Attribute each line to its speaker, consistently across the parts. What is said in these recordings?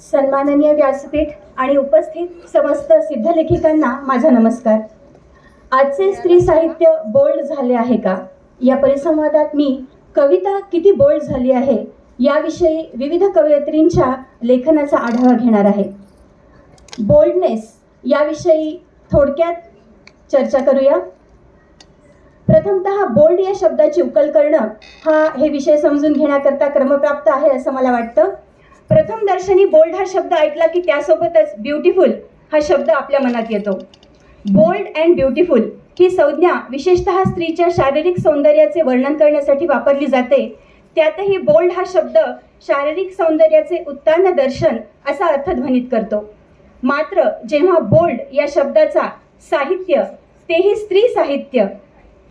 Speaker 1: सन्माननीय व्यासपीठ आणि उपस्थित समस्त सिद्धलेखिकांना माझा नमस्कार. आजचे स्त्री साहित्य बोल्ड झाले आहे का? या परिसंवादात मी कविता किती बोल्ड झाली आहे याविषयी विविध कवयित्रींच्या लेखनाचा आढावा घेणार आहे. बोल्डनेस याविषयी थोडक्यात चर्चा करूया. प्रथमतः बोल्ड या शब्दाची उकल करणं हा हे विषय समजून घेण्याकरता क्रमप्राप्त आहे असं मला वाटतं. प्रथम दर्शनी बोल्ड हा शब्द ऐकला की त्यासोबतच ब्युटिफुल हा शब्द आपल्या मनात येतो. बोल्ड अँड ब्युटिफुल ही संज्ञा विशेषतः स्त्रीच्या शारीरिक सौंदर्याचे वर्णन करण्यासाठी वापरली जाते. त्यातही बोल्ड हा शब्द शारीरिक सौंदर्याचे उत्तान दर्शन असा अर्थ ध्वनित करतो. मात्र जेव्हा बोल्ड या शब्दाचा साहित्य तेही स्त्री साहित्य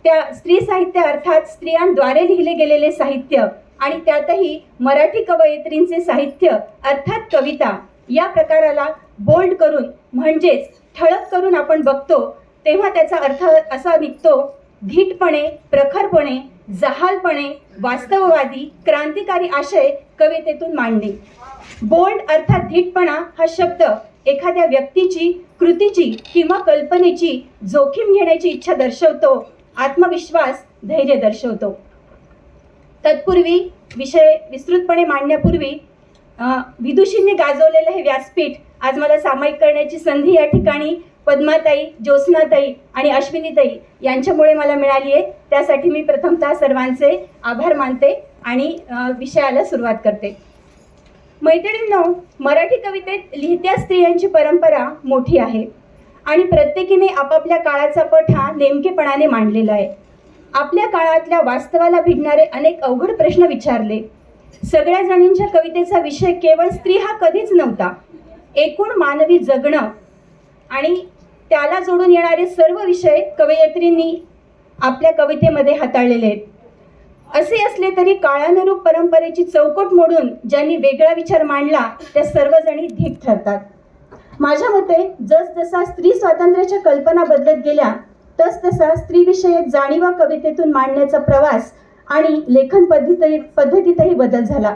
Speaker 1: त्या स्त्री साहित्य अर्थात स्त्रियांद्वारे लिहिले गेलेले साहित्य आणि त्यातही मराठी कवयित्रींचे साहित्य अर्थात कविता या प्रकाराला बोल्ड करून म्हणजेच ठळक करून आपण बघतो तेव्हा त्याचा अर्थ असा निघतो धीटपणे प्रखरपणे जहालपणे वास्तववादी क्रांतिकारी आशय कवितेतून मांडणे. बोल्ड अर्थात धीटपणा हा शब्द एखाद्या व्यक्तीची कृतीची किंवा कल्पनेची जोखीम घेण्याची इच्छा दर्शवतो आत्मविश्वास धैर्य दर्शवतो. तत्पूर्वी विषय विस्तृतपणे मांडण्यापूर्वी विदुषींनी गाजवलेलं हे व्यासपीठ आज मला सामायिक करण्याची संधी या ठिकाणी पद्माताई ज्योत्स्नाताई आणि अश्विनीताई यांच्यामुळे मला मिळाली आहे. त्यासाठी मी प्रथमतः सर्वांचे आभार मानते आणि विषयाला सुरुवात करते. मैत्रिणींनो मराठी कवितेत लिहित्या स्त्रियांची परंपरा मोठी आहे आणि प्रत्येकीने आपापल्या काळाचा पट हा नेमकेपणाने मांडलेला आहे. आपल्या काळातल्या वास्तवाला भिडणारे अनेक अवघड प्रश्न विचारले. सगळ्या जणींच्या कवितेचा विषय केवळ स्त्री हा कधीच नव्हता. एकूण मानवी जगणं आणि त्याला जोडून येणारे सर्व विषय कवयित्रींनी आपल्या कवितेमध्ये हाताळलेले आहेत. असे असले तरी काळानुरूप परंपरेची चौकट मोडून ज्यांनी वेगळा विचार मांडला त्या सर्वजणी धीट ठरतात. माझ्या मते जसजसा स्त्री स्वातंत्र्याच्या कल्पना बदलत गेल्या तसतसा स्त्रीविषयक जाणीवा कवितेतून मांडण्याचा प्रवास आणि लेखन पद्धती पद्धतीतही बदल झाला.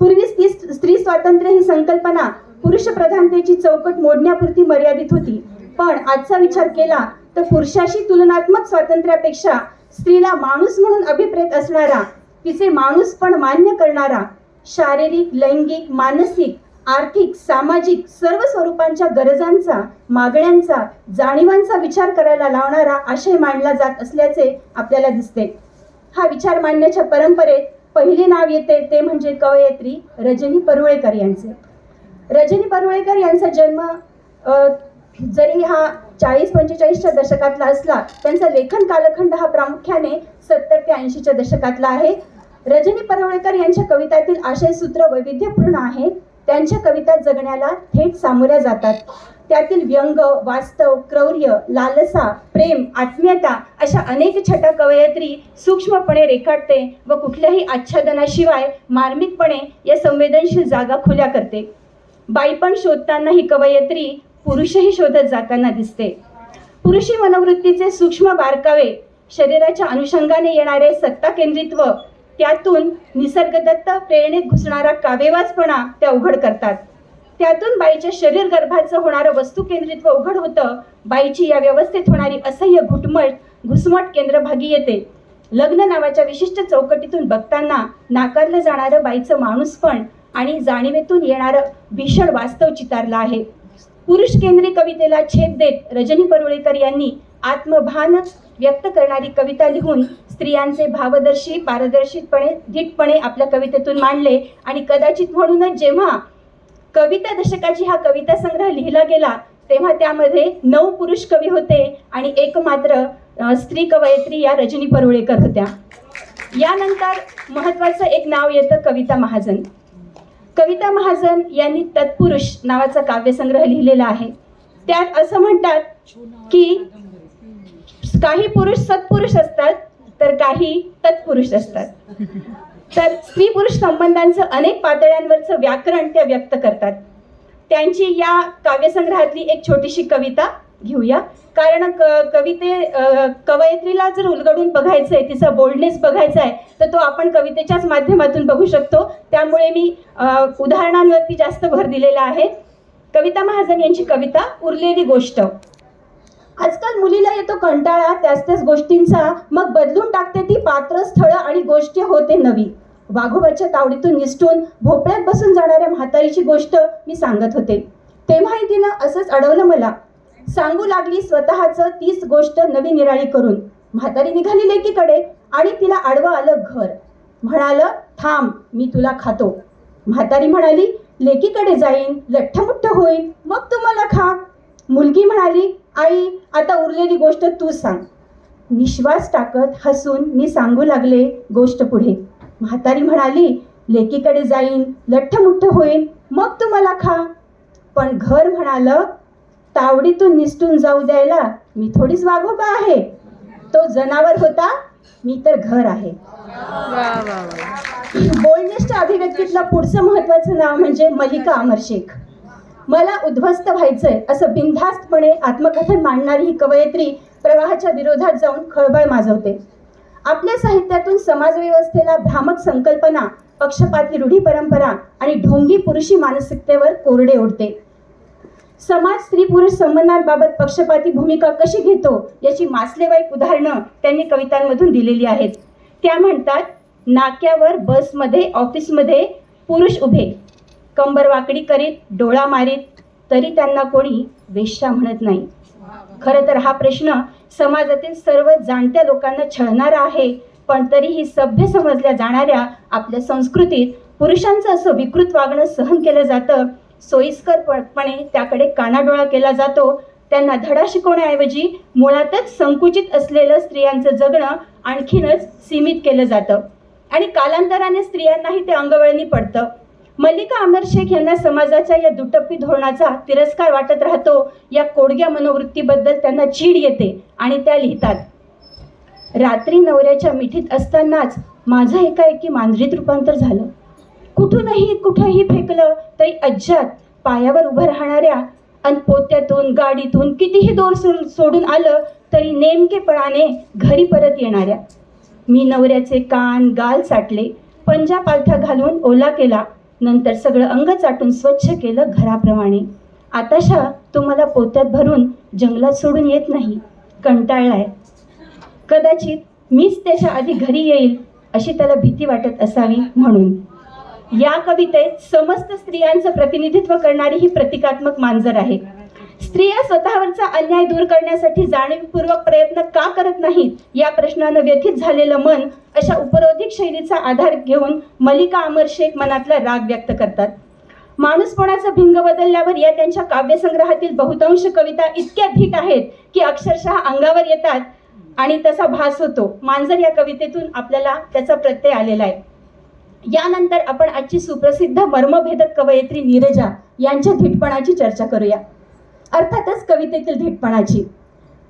Speaker 1: पूर्वी स्त्री स्त्री स्वातंत्र्य ही संकल्पना पुरुष प्रधानतेची चौकट मोडण्यापुरती मर्यादित होती. पण आजचा विचार केला तर पुरुषाशी तुलनात्मक स्वातंत्र्यापेक्षा स्त्रीला माणूस म्हणून अभिप्रेत असणारा तिचे माणूस पण मान्य करणारा शारीरिक लैंगिक मानसिक आर्थिक सामाजिक सर्व स्वरूपांच्या गरजांचा मागण्यांचा जाणीवांचा विचार करायला लावणारा आशय मांडला जात असल्याचे आपल्याला दिसते. हा विचार मांडण्याच्या परंपरेत पहिले नाव येते ते म्हणजे कवयित्री रजनी परुळेकर यांचे. रजनी परुळेकर यांचा जन्म जरी हा चाळीस पंचेचाळीसच्या दशकातला असला त्यांचा लेखन कालखंड हा प्रामुख्याने सत्तर ते ऐंशीच्या दशकातला आहे. रजनी परुळेकर यांच्या कवितातील आशयसूत्र वैविध्यपूर्ण आहे. त्यांच्या कविता जगण्याला थेट सामोऱ्या जातात. त्यातील व्यंग वास्तव क्रौर्य लालसा प्रेम आत्मीयता अशा अनेक छटा कवयित्री सूक्ष्मपणे रेखाटते व कुठल्याही आच्छादनाशिवाय मार्मिकपणे या संवेदनशील जागा खुल्या करते. बाईपण शोधताना ही कवयित्री पुरुषही शोधत जाताना दिसते. पुरुषी मनोवृत्तीचे सूक्ष्म बारकावे शरीराच्या अनुषंगाने येणारे सत्ता केंद्रित्व त्यातून निसर्गदत्त प्रेरणेत घुसणारा कावेवाजपणा त्या उघड करतात. त्यातून बाईच्या शरीर गर्भाचं होणारं वस्तुकेंद्रित्व उघड होतं बाईची या व्यवस्थेत होणारी असह्य घुटमट घुसमट केंद्रभागी येते. लग्न नावाच्या विशिष्ट चौकटीतून बघताना नाकारलं जाणारं बाईचं माणूसपण आणि जाणीवेतून येणारं भीषण वास्तव चितारलं आहे. पुरुष केंद्री कवितेला छेद देत रजनी परुळेकर यांनी आत्मभान व्यक्त करणारी कविता लिहून स्त्रियांचे भावदर्शी पारदर्शितपणे धीटपणे आपल्या कवितेतून मांडले. आणि कदाचित म्हणूनच जेव्हा कविता दशकाची हा कविता संग्रह लिहिला गेला तेव्हा त्यामध्ये नऊ पुरुष कवी होते आणि एक मात्र स्त्री कवयित्री या रजनी परुळेकर होत्या. यानंतर महत्त्वाचं एक नाव येतं कविता महाजन. कविता महाजन यांनी तत्पुरुष नावाचा काव्यसंग्रह लिहिलेला आहे. त्यात असं म्हणतात की काही पुरुष सत्पुरुष असतात तर काही तत्पुरुष असतात. तर स्त्री पुरुष संबंधांचं अनेक पातळ्यांवरचं व्याकरण त्या व्यक्त करतात. त्यांची या काव्यसंग्रहातली एक छोटीशी कविता घेऊया. कारण क कविते कवयित्रीला जर उलगडून बघायचं आहे तिचा बोल्डनेस बघायचा आहे तर तो आपण कवितेच्याच माध्यमातून बघू शकतो. त्यामुळे मी उदाहरणांवरती जास्त भर दिलेला आहे. कविता महाजन यांची कविता उरलेली गोष्ट. आजकाल मुलीला येतो कंटाळा त्याच त्याच गोष्टींचा मग बदलून टाकते ती पात्र स्थळं आणि गोष्टी होते नवी. वाघोबाच्या तावडीतून निसटून भोपळ्यात बसून जाणाऱ्या म्हातारीची गोष्ट मी सांगत होते. तेव्हाही तिनं असंच अडवलं मला. सांगू लागली स्वतःचं तीच गोष्ट नवी निराळी करून. म्हातारी निघाली लेकीकडे आणि तिला आडवं आलं घर. म्हणालं थांब मी तुला खातो. म्हातारी म्हणाली लेकीकडे जाईन लठ्ठमुठ्ठ होईन मग तू मला खा. मुलगी म्हणाली आई आता उरलेली गोष्ट तू सांग. निश्वास टाकत हसून मी सांगू लागले गोष्ट पुढे. म्हातारी म्हणाली लेकीकडे जाईन लठ्ठमुठ्ठ होईन मग तू मला खा. पण घर म्हणालं तावडीतून निसटून जाऊ द्यायला मी थोडीच वाघोबा आहे. तो जनावर होता मी तर घर आहे. बोल्डनेसच्या अभिव्यक्तीतलं पुढचं महत्वाचं नाव म्हणजे मलिका अमर शेख मला उद्ध्वस्त व्हायचंय असं बिनधास्तपणे आत्मकथन मांडणारी ही कवयित्री प्रवाहाच्या विरोधात जाऊन खळबळ माजवते. आपल्या साहित्यातून समाजव्यवस्थेला भ्रामक संकल्पना पक्षपाती रूढी परंपरा आणि ढोंगी पुरुषी मानसिकतेवर कोरडे ओढते. समाज स्त्री पुरुष संबंधांबाबत पक्षपाती भूमिका कशी घेतो याची मासलेवाईक उदाहरणं त्यांनी कवितांमधून दिलेली आहेत. त्या म्हणतात नाक्यावर बसमध्ये ऑफिसमध्ये पुरुष उभे. कंबर वाकडी करीत डोळा मारीत तरी त्यांना कोणी वेश्या म्हणत नाही. खरं तर हा प्रश्न समाजातील सर्व जाणत्या लोकांना छळणारा आहे पण तरीही सभ्य समजल्या जाणाऱ्या आपल्या संस्कृतीत पुरुषांचं असं विकृत वागणं सहन केलं जातं. सोयीस्करपणे त्याकडे कानाडोळा केला जातो. त्यांना धडा शिकवण्याऐवजी मुळातच संकुचित असलेलं स्त्रियांचं जगणं आणखीनच सीमित केलं जातं. आणि कालांतराने स्त्रियांनाही ते अंगवळणी पडतं. मल्लिका अमर शेख यांना समाजाच्या या दुटप्पी धोरणाचा तिरस्कार वाटत राहतो या कोडग्या मनोवृत्तीबद्दल त्यांना चीड येते आणि त्या लिहितात. रात्री नवऱ्याच्या मिठीत असतानाच माझं एकाएकी मांजरीत रूपांतर झालं. कुठूनही कुठंही फेकलं तरी अज्जात पायावर उभं राहणाऱ्या अन पोत्यातून गाडीतून कितीही दोर सो- सोडून आलं तरी नेमकेपणाने घरी परत येणाऱ्या. मी नवऱ्याचे कान गाल साठले पंजा पालथा घालून ओला केला नंतर सगळं अंग चाटून स्वच्छ केलं घराप्रमाणे. आताशा तू मला पोत्यात भरून जंगलात सोडून येत नाही. कंटाळलाय. कदाचित मीच त्याच्या आधी घरी येईल अशी त्याला भीती वाटत असावी म्हणून. या कवितेत समस्त स्त्रियांचं प्रतिनिधित्व करणारी ही प्रतिकात्मक मांजर आहे. स्त्रिया स्वतःवरचा अन्याय दूर करण्यासाठी जाणीवपूर्वक प्रयत्न का करत नाहीत? या प्रश्नानं व्यथित झालेलं मन अशा उपरोधिक शैलीचा आधार घेऊन मलिका अमर शेख मनातला राग व्यक्त करतात. माणूसपणाचा भिंग बदलल्यावर या त्यांच्या काव्यसंग्रहातील बहुतांश कविता इतक्या धीट आहेत की अक्षरशः अंगावर येतात आणि तसा भास होतो. मांजर या कवितेतून आपल्याला त्याचा प्रत्यय आलेला आहे. यानंतर आपण आजची सुप्रसिद्ध मर्मभेदक कवयित्री नीरजा यांच्या धीटपणाची चर्चा करूया. अर्थातच कवितेतील धीटपणाची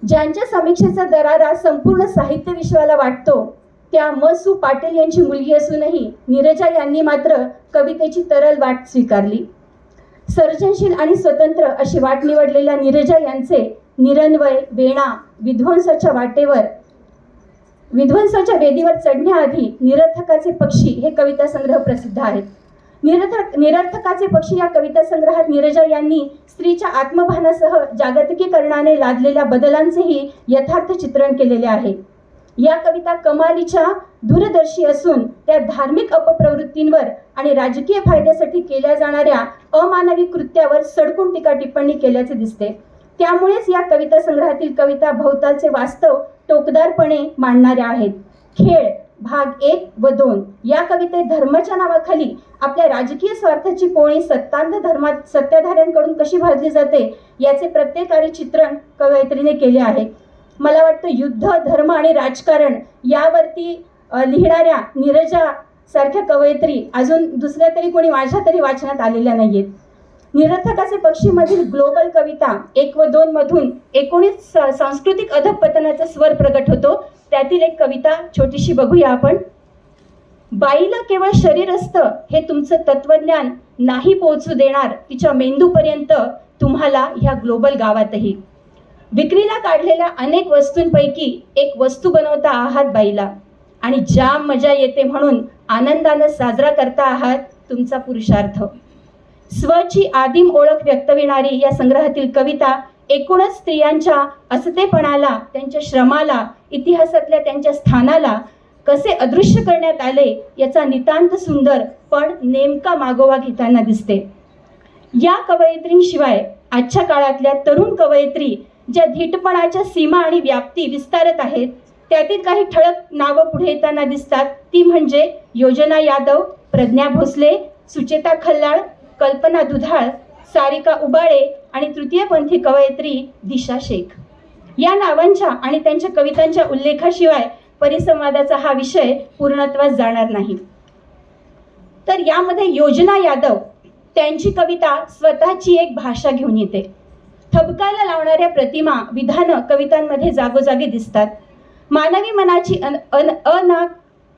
Speaker 1: ज्यांच्या समीक्षेचा दरारा संपूर्ण साहित्य विश्वाला वाटतो त्या म. सु. पाटील यांची मुलगी असूनही नीरजा यांनी मात्र कवितेची तरल वाट स्वीकारली. सर्जनशील आणि स्वतंत्र अशी वाट निवडलेल्या नीरजा यांचे निरन्वय वेणा विध्वंसाच्या वाटेवर विध्वंसाच्या वेदीवर चढण्याआधी निरर्थकाचे पक्षी हे कविता संग्रह प्रसिद्ध आहेत. निरर्थक निरर्थकाचे पक्षी या कविता संग्रहात नीरजा यांनी स्त्रीच्या आत्मभानासह जागतिकीकरणाने लादलेल्या बदलांचेही यथार्थ चित्रण केलेले आहे. या कविता कमालीच्या दूरदर्शी असून त्या धार्मिक अपप्रवृत्तींवर आणि राजकीय फायद्यासाठी केल्या जाणाऱ्या अमानवी कृत्यावर सडकून टीका टिप्पणी केल्याचे दिसते. त्यामुळेच या कविता संग्रहातील कविता भोवतालचे वास्तव टोकदारपणे मांडणाऱ्या आहेत. खेळ भाग एक व दोन. या कवितेत धर्माच्या नावाखाली आपल्या राजकीय स्वार्थाची पोळी सत्तांध धर्मात सत्ताधाऱ्यांकडून कशी भाजली जाते याचे प्रत्येकारी चित्रण कवयित्रीने केले आहे. मला वाटतं युद्ध धर्म आणि राजकारण यावरती लिहिणाऱ्या नीरजा सारख्या कवयित्री अजून दुसऱ्या तरी कोणी माझ्या तरी वाचनात आलेल्या नाहीयेत. निरर्थकाचे पक्षीमधील ग्लोबल कविता एक व दोन मधून एकोणीस सांस्कृतिक अधपतनाचा स्वर प्रगट होतो. त्यातील एक कविता छोटीशी बघूया आपण. बाईला केवळ शरीर असतं हे तुमचं तत्वज्ञान नाही पोहोचू देणार. तिच्या मेंदूपर्यंत तुम्हाला ह्या ग्लोबल गावातही. विक्रीला काढलेल्या अनेक वस्तूंपैकी एक वस्तू बनवता आहात बाईला. आणि जाम मजा येते म्हणून आनंदानं साजरा करता आहात तुमचा पुरुषार्थ. स्वची आदिम ओळख व्यक्तविणारी या संग्रहातील कविता एकूणच स्त्रियांच्या असतेपणाला त्यांच्या श्रमाला इतिहासातल्या त्यांच्या स्थानाला कसे अदृश्य करण्यात आले याचा नितांत सुंदर पण नेमका मागोवा घेताना दिसते. या कवयित्रींशिवाय आजच्या काळातल्या तरुण कवयित्री ज्या धीटपणाच्या सीमा आणि व्याप्ती विस्तारत आहेत त्यातील काही ठळक नावं पुढे येताना दिसतात. ती म्हणजे योजना यादव प्रज्ञा भोसले सुचेता खल्लाळ कल्पना दुधाळ सारिका उबाळे आणि तृतीयपंथी कवयित्री दिशा शेख. या नावांच्या आणि त्यांच्या कवितांच्या उल्लेखाशिवाय परिसंवादाचा हा विषय पूर्णत्वास जाणार नाही. तर यामध्ये योजना यादव त्यांची कविता स्वतःची एक भाषा घेऊन येते. थबकायला लावणाऱ्या प्रतिमा विधानं कवितांमध्ये जागोजागी दिसतात. मानवी मनाची अन अन अना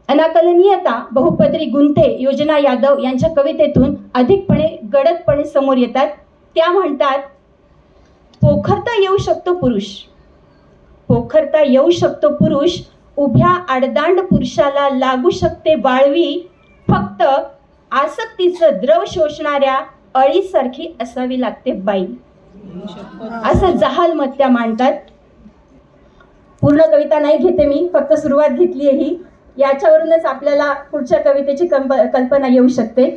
Speaker 1: अनाकलनीयता बहुपदरी गुंथे योजना यादव यांच्या कवितेतून अधिकपणे गडदपणे समोर येतात. त्या म्हणतात पोखरता येऊ शकतो पुरुष. पोखरता येऊ शकतो. पुरुष उभ्या आडदांड पुरुषाला लागू शकते. वाळवी फक्त आसक्तीचं द्रव शोषणाऱ्या अळीसारखी असावी लागते बाई. असं जहाल मत त्या मांडतात. पूर्ण कविता नाही घेते मी फक्त सुरुवात घेतली आहे. ही याच्यावरूनच आपल्याला पुढच्या कवितेची कंप कल्पना येऊ शकते.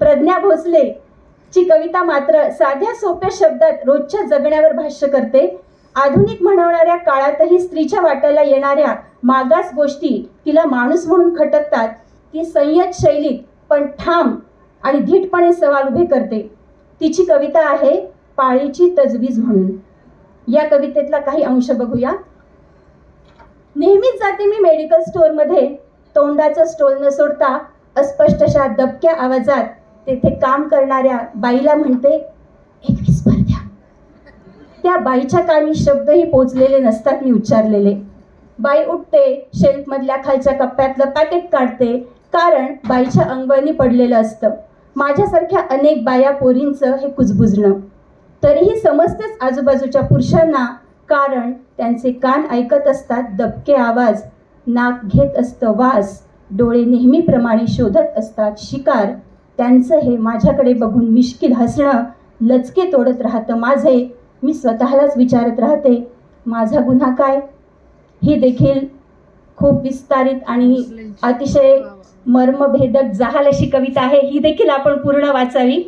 Speaker 1: प्रज्ञा भोसले ची कविता मात्र साध्या सोप्या शब्दात रोजच्या जगण्यावर भाष्य करते. आधुनिक म्हणवणाऱ्या काळातही स्त्रीच्या वाट्याला येणाऱ्या मागास गोष्टी तिला माणूस म्हणून खटकतात. ती संयत शैलीत पण ठाम आणि धीटपणे सवाल उभे करते. तिची कविता आहे पाळीची तजवीज म्हणून. या कवितेतला काही अंश बघूया. नेहमीच जाते मी मेडिकल स्टोअरमध्ये. तोंडाचा स्टोल न सोडता अस्पष्टशा दबक्या आवाजात तेथे काम करणाऱ्या बाईला म्हणते त्या बाईच्या कानी शब्दही पोचलेले नसतात मी उच्चारलेले. बाई उठते शेल्फमधल्या खालच्या कप्प्यातलं पॅकेट काढते कारण बाईच्या अंगवळणी पडलेलं असतं. माझ्यासारख्या अनेक बाया पोरींचं हे कुजबुजणं. तरीही समजतेच आजूबाजूच्या पुरुषांना कारण त्यांचे कान ऐकत असतात दबके आवाज नाक घेत असतं वास डोळे नेहमीप्रमाणे शोधत असतात शिकार. त्यांचं हे माझ्याकडे बघून मिश्किल हसणं लचके तोडत राहतं माझे मी स्वतःलाच विचारत राहते माझा गुन्हा काय? ही देखील खूप विस्तारित आणि अतिशय मर्मभेदक जहाल अशी कविता आहे. ही देखील आपण पूर्ण वाचावी.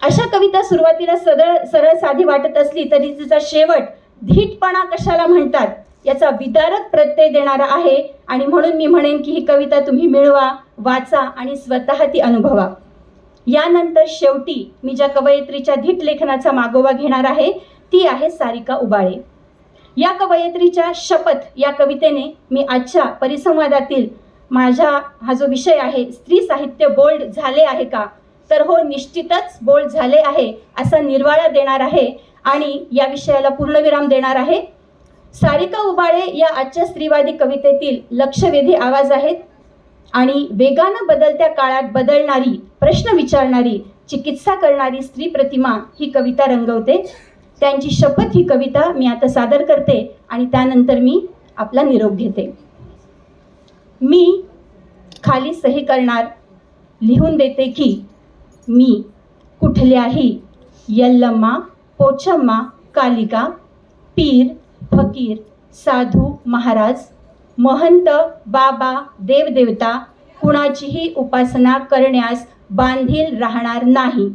Speaker 1: अशा कविता सुरुवातीला सरळ सरळ साधी वाटत असली तरी तिचा शेवट धीटपणा कशाला म्हणतात? याचा विदारक प्रत्यय देणारा आहे आणि म्हणून मी म्हणेन की ही कविता तुम्ही मिळवा वाचा आणि स्वतः ती अनुभवा. यानंतर शेवटी मी ज्या कवयित्रीच्या धीट लेखनाचा मागोवा घेणार आहे ती आहे सारिका उबाळे. या कवयित्रीच्या शपथ या कवितेने मी आजच्या परिसंवादातील माझ्या हा जो विषय आहे स्त्री साहित्य बोल्ड झाले आहे का? तर हो निश्चितच बोल्ड झाले आहे असा निर्वाळा देणार आहे आणि या विषयाला पूर्णविराम देणार आहे. सारिका उबाळे या आजच्या स्त्रीवादी कवितेतील लक्षवेधी आवाज आहेत. आणि वेगानं बदलत्या काळात बदलणारी प्रश्न विचारणारी चिकित्सा करणारी स्त्री प्रतिमा ही कविता रंगवते. त्यांची शपथ ही कविता मी आता सादर करते आणि त्यानंतर मी आपला निरोप घेते. मी खाली सही करणार लिहून देते की मी कुठल्याही यल्लम्मा पोचम्मा कालिका पीर फकीर साधू महाराज महंत बाबा देवदेवता कुणाचीही उपासना करण्यास बांधील राहणार नाही.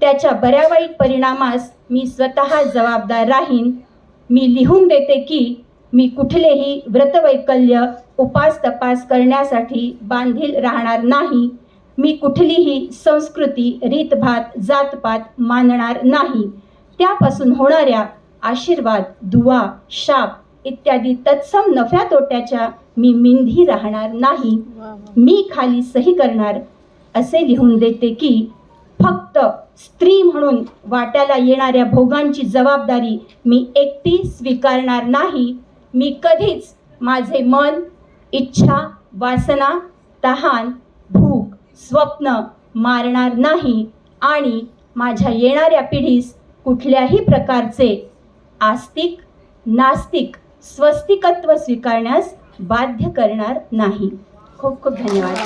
Speaker 1: त्याच्या बऱ्या वाईट परिणामास मी स्वतः जबाबदार राहीन. मी लिहून देते की मी कुठलेही व्रतवैकल्य उपास तपास करण्यासाठी बांधील राहणार नाही. मी कुठलीही संस्कृती रीतभात जातपात मानणार नाही. त्यापासून होणाऱ्या आशीर्वाद दुवा शाप इत्यादी तत्सम नफ्या तोट्याच्या मी मिंधी राहणार नाही. मी खाली सही करणार. असे लिहून देते की फक्त स्त्री म्हणून वाट्याला येणाऱ्या भोगांची जबाबदारी मी एकटी स्वीकारणार नाही. मी कधीच माझे मन इच्छा वासना तहान भूक स्वप्न मारणार नाही आणि माझ्या येणाऱ्या पिढीस कुठल्याही प्रकारचे आस्तिक नास्तिक स्वस्तिकत्व स्वीकारण्यास बाध्य करणार नाही. खूप खूप धन्यवाद.